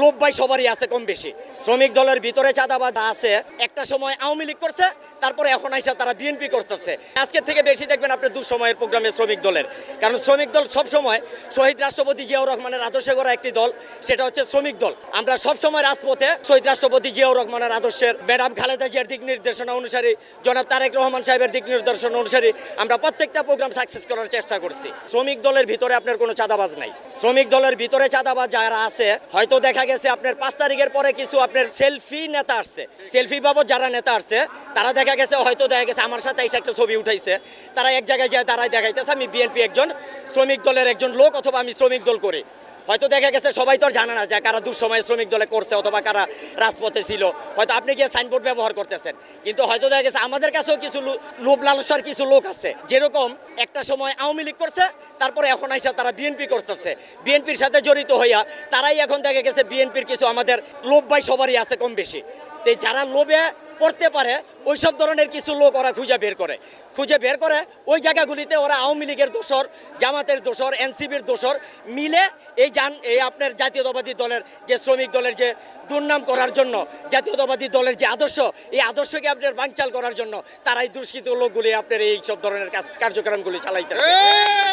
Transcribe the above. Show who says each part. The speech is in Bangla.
Speaker 1: লোভ ভাই সবারই আছে কম বেশি। শ্রমিক দলের ভিতরে চাঁদাবাদ আছে। একটা সময় আওয়ামী লীগ করছে তারপরে এখন আইসা তারা বিএনপি করতেছে। আজকের থেকে বেশি দেখবেন আপনি দুঃসময়ের প্রোগ্রামে শ্রমিক দলের। কারণ শ্রমিক দল সব সময় শহীদ রাষ্ট্রপতি জিয়াউর রহমানের আদর্শে করা একটি দল, সেটা হচ্ছে শ্রমিক দল। আমরা সব সময় রাজপথে শহীদ রাষ্ট্রপতি জিয়াউর রহমানের আদর্শের, ম্যাডাম খালেদা জিয়ার দিক নির্দেশনা অনুসারে, জনাব তারেক রহমান সাহেবের দিক নির্দেশনা অনুসারে আমরা প্রত্যেকটা প্রোগ্রাম সাকসেস করার চেষ্টা করছি। শ্রমিক দলের ভিতরে আপনার কোনো চাঁদাবাজ নাই। শ্রমিক দলের ভিতরে চাঁদাবাজ যারা আছে, হয়তো দেখা গেছে আপনার পাঁচ তারিখের পরে কিছু আপনার সেলফি নেতা আসছে। সেলফি বাবদ যারা নেতা আসছে, তারা দেখা গেছে, হয়তো দেখা গেছে, আমার সাথে এসে একটা ছবি উঠাইছে। তারা এক জায়গায় যায় দাঁড়ায় দেখাইতেছে, আমি বিএনপি একজন, শ্রমিক দলের একজন লোক অথবা আমি শ্রমিক দল করি। হয়তো দেখা গেছে, সবাই তো আর জানে না যে কারা দুঃসময়ে শ্রমিক দলে করছে অথবা কারা রাজপথে ছিল। হয়তো আপনি গিয়ে সাইনবোর্ড ব্যবহার করতেছেন। কিন্তু হয়তো দেখা গেছে, আমাদের কাছেও কিছু লোভ লালসার কিছু লোক আছে। যেরকম একটা সময় আওয়ামী লীগ করছে, তারপরে এখন আইসা তারা বিএনপি করতেছে। বিএনপির সাথে জড়িত হইয়া তারাই এখন দেখা গেছে বিএনপির কিছু আমাদের লোভ ভাই সবারই আছে কম বেশি। তো যারা লোভে পড়তে পারে ওই সব ধরনের কিছু লোক ওরা খুঁজে বের করে। খুঁজে বের করে ওই জায়গাগুলিতে ওরা আওয়ামী লীগের দোসর জামাতের দোসর এনসিবির দোসর মিলে এই যান এই আপনার জাতীয়তাবাদী দলের যে শ্রমিক দলের যে দুর্নাম করার জন্য, জাতীয়তাবাদী দলের যে আদর্শ, এই আদর্শকে আপনার বানচাল করার জন্য তারাই দুষ্কৃত লোকগুলি আপনার এই সব ধরনের কাজ কার্যক্রমগুলি চালাইতেছে।